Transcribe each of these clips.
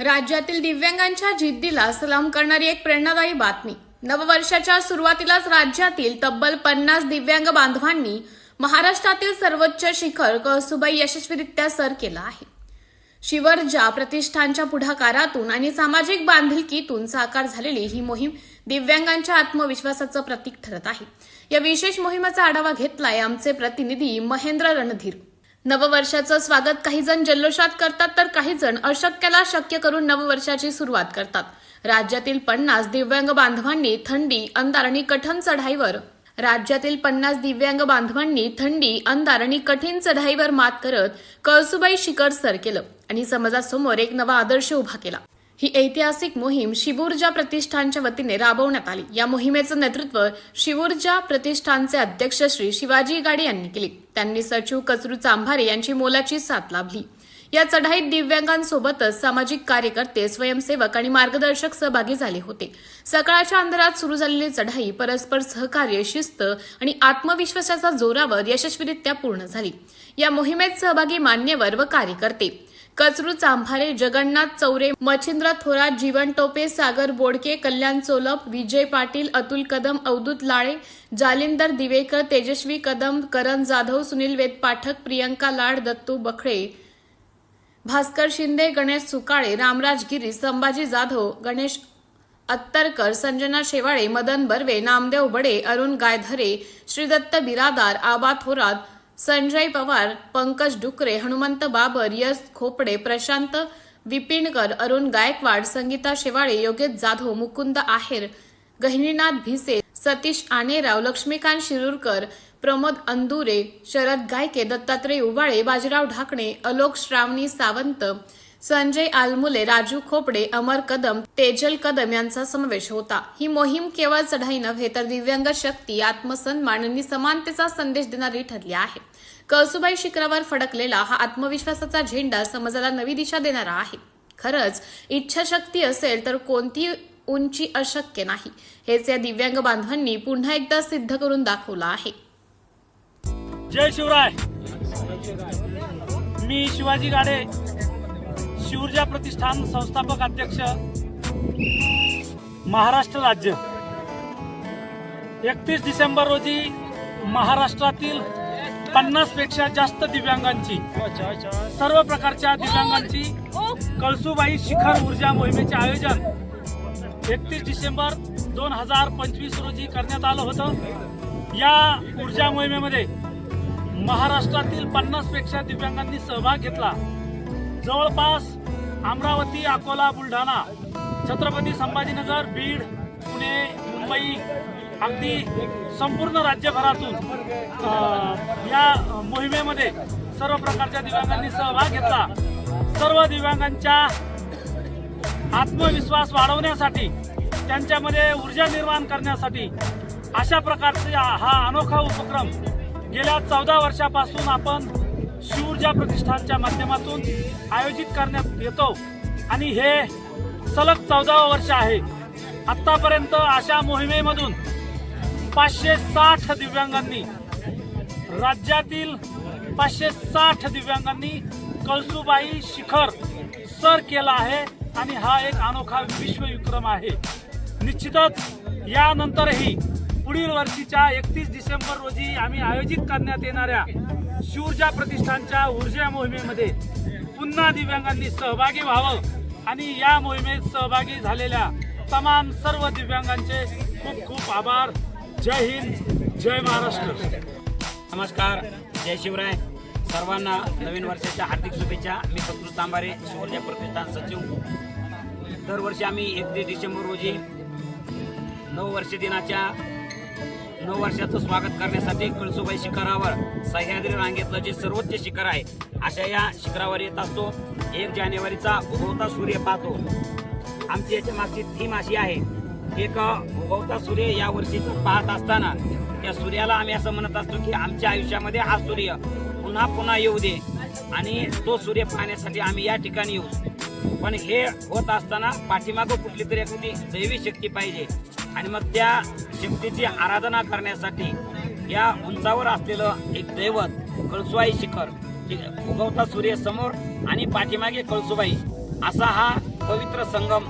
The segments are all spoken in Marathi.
राज्यातील दिव्यांगांच्या जिद्दीला सलाम करणारी एक प्रेरणादायी बातमी. नववर्षाच्या सुरुवातीलाच राज्यातील तब्बल पन्नास दिव्यांग बांधवांनी महाराष्ट्रातील सर्वोच्च शिखर कळसुबाई यशस्वीरित्या सर केलं आहे. शिवर्जा प्रतिष्ठानच्या पुढाकारातून आणि सामाजिक बांधिलकीतून साकार झालेली ही मोहीम दिव्यांगांच्या आत्मविश्वासाचं प्रतीक ठरत आहे. या विशेष मोहिमेचा आढावा घेतलाय आमचे प्रतिनिधी महेंद्र रणधीर. नववर्षाचं स्वागत काही जण जल्लोषात करतात तर काही जण अशक्याला शक्य करून नववर्षाची सुरुवात करतात. राज्यातील पन्नास दिव्यांग बांधवांनी थंडी अंधार आणि कठीण चढाईवर. राज्यातील पन्नास दिव्यांग बांधवांनी थंडी अंधार आणि कठीण चढाईवर मात करत कळसुबाई शिखर सर केलं आणि समाजासमोर एक नवा आदर्श उभा केला. ही ऐतिहासिक मोहीम शिवूर्जा प्रतिष्ठानच्या वतीने राबवण्यात आली. या मोहिमेचं नेतृत्व शिवूर्जा प्रतिष्ठानचे अध्यक्ष श्री शिवाजी गाडे यांनी केले. त्यांनी सचिव कचरू चांभारे यांची मोलाची साथ लाभली. या चढाईत दिव्यांगांसोबतच सामाजिक कार्यकर्ते स्वयंसेवक आणि मार्गदर्शक सहभागी झाले होते. सकाळच्या अंधारात सुरू झालेली चढाई परस्पर सहकार्य शिस्त आणि आत्मविश्वासाच्या जोरावर यशस्वीरित्या पूर्ण झाली. या मोहिमेत सहभागी मान्यवर व कार्यकर्ते कचरू चांभारे जगन्नाथ चौरे मच्छिंद्र थोरात जीवन टोपे सागर बोडके कल्याण चोलप विजय पाटील अतुल कदम अवधूत लाळे जालिंदर दिवेकर तेजस्वी कदम करण जाधव सुनील वेद पाठक प्रियंका लाड दत्तू बखळे भास्कर शिंदे गणेश सुकाळे रामराज गिरी संभाजी जाधव गणेश अत्तरकर संजना शेवाळे मदन बर्वे नामदेव बडे अरुण गायधरे श्रीदत्त बिरादार आबा थोरात संजय पवार पंकज डुकरे हनुमंत बाबर यश खोपडे प्रशांत विपिणकर अरुण गायकवाड संगीता शेवाळे योगेश जाधव मुकुंद आहेर गहिनीनाथ भिसे सतीश आनेराव लक्ष्मीकांत शिरूरकर प्रमोद अंदुरे शरद गायके दत्तात्रय उबाळे बाजीराव ढाकणे अलोक श्रावणी सावंत संजय आलमुले राजू खोपडे अमर कदम तेजल कदम यांचा समावेश होता. ही मोहीम केवळ चढाई नव्हे तर दिव्यांग शक्ती आत्मसन्मान आणि समानतेचा संदेश देणारी ठरली आहे. कळसुबाई शिखरावर फडकलेला हा आत्मविश्वासाचा झेंडा समाजाला नवी दिशा देणारा आहे. खरंच इच्छाशक्ती असेल तर कोणती उंची अशक्य नाही. हेच या दिव्यांग बांधवांनी पुन्हा एकदा सिद्ध करून दाखवलं आहे. जय शिवराय. मी शिवाजी गाडे. शिवूर्जा प्रतिष्ठान संस्थापक अध्यक्ष महाराष्ट्र राज्य. एकतीस डिसेंबर रोजी महाराष्ट्रातील पन्नासपेक्षा जास्त दिव्यांगांची सर्व प्रकारच्या दिव्यांगांची कळसुबाई शिखर ऊर्जा मोहिमेचे आयोजन एकतीस डिसेंबर दोन हजार पंचवीस रोजी करण्यात आलं होतं. या ऊर्जा मोहिमेमध्ये महाराष्ट्रातील पन्नासपेक्षा दिव्यांगांनी सहभाग घेतला. जवळपास अमरावती अकोला बुलढाणा छत्रपती संभाजीनगर बीड पुणे मुंबई अगदी संपूर्ण राज्यभरातून या मोहिमेमध्ये सर्व प्रकारच्या दिव्यांगांनी सहभाग घेतला. सर्व दिव्यांगांच्या आत्मविश्वास वाढवण्यासाठी त्यांच्यामध्ये ऊर्जा निर्माण करण्यासाठी अशा प्रकारचा हा अनोखा उपक्रम गेल्या चौदा वर्षापासून आपण शिवऊर्जा प्रतिष्ठानच्या माध्यमातून आयोजित करण्यात येतो. आणि हे सलग चौदावं वर्ष आहे. आतापर्यंत अशा मोहिमेमधून पाचशे साठ दिव्यांगांनी राज्यातील पाचशे साठ दिव्यांगांनी कळसुबाई शिखर सर केला आहे आणि हा एक अनोखा विश्वविक्रम आहे. निश्चितच यानंतरही पुढील वर्षीच्या एकतीस डिसेंबर रोजी आम्ही आयोजित करण्यात येणाऱ्या शिवऊर्जा प्रतिष्ठानच्या ऊर्जा मोहिमेमध्ये पुन्हा दिव्यांगांनी सहभागी व्हावं आणि या मोहिमेत सहभागी झालेल्या तमाम सर्व दिव्यांगांचे खूप खूप आभार. जय हिंद जय महाराष्ट्र. नमस्कार जय शिवराय. सर्वांना नवीन वर्षाच्या हार्दिक शुभेच्छा. मी कपूर तांबारे शिवर्जा प्रतिष्ठान सचिव. दरवर्षी आम्ही एकतीस डिसेंबर रोजी नऊ वर्ष दिनाच्या नऊ वर्षाचं स्वागत करण्यासाठी कळसुबाई शिखरावर सह्याद्री रांगेतलं जे सर्वोच्च शिखर आहे अशा या शिखरावर येत असतो. एक जानेवारीचा उगवता सूर्य पाहतो. आमची याच्या मागची थीम अशी आहे एक उगवता सूर्य या वर्षीचं पाहत असताना त्या सूर्याला आम्ही असं म्हणत असतो की आमच्या आयुष्यामध्ये हा सूर्य पुन्हा पुन्हा येऊ दे आणि तो सूर्य पाहण्यासाठी आम्ही या ठिकाणी येऊ. पण हे होत असताना पाठीमागं कुठली तरी एखादी दैवी शक्ती पाहिजे. आणि मग त्या शक्तीची आराधना करण्यासाठी या उंचावर असलेलं एक दैवत कळसुबाई शिखर उगवता सूर्य समोर आणि पाठीमागे कळसुबाई असा हा पवित्र संगम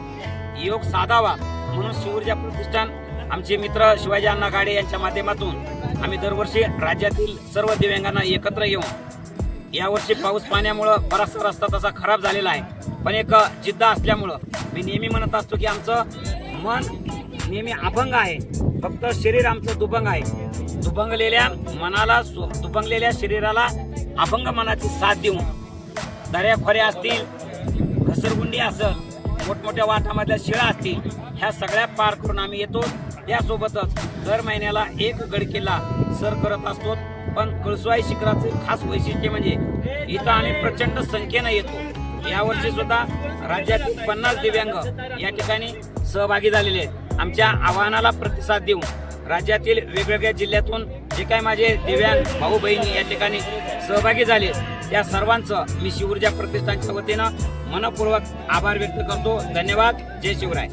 योग साधावा म्हणून शिवऊर्जा प्रतिष्ठान आमचे मित्र शिवाजी अण्णा गाडे यांच्या माध्यमातून आम्ही दरवर्षी राज्यातील सर्व दिव्यांगांना एकत्र येऊन यावर्षी पाऊस पाण्यामुळं बराचसा रस्ता तसा खराब झालेला आहे. पण एक जिद्द असल्यामुळं मी नेहमी म्हणत असतो की आमचं मन नेहमी अभंग आहे. फक्त शरीर आमचं दुभंग आहे. दुभंगलेल्या मनाला सु- दुभंगलेल्या शरीराला अभंग मनाची साथ देऊन दऱ्या खोऱ्या असतील घसरगुंडी असेल मोठमोठ्या वाटामधल्या शिळा असतील ह्या सगळ्या पार करून आम्ही येतो. त्यासोबतच दर महिन्याला एक गडकिल्ला सर करत असतो. पण कळसवाई शिखराचे खास वैशिष्ट्य म्हणजे इथं आम्ही प्रचंड संख्येनं येतो. यावर्षी सुद्धा राज्यातील पन्नास दिव्यांग या ठिकाणी सहभागी झालेले आहेत. आमच्या आव्हानाला प्रतिसाद देऊन राज्यातील वेगवेगळ्या जिल्ह्यातून जे काही माझे दिव्यांग भाऊ बहिणी या ठिकाणी सहभागी झाले त्या सर्वांचं मी शिवऊर्जा प्रतिष्ठानच्या वतीनं मनपूर्वक आभार व्यक्त करतो. धन्यवाद. जय शिवराय.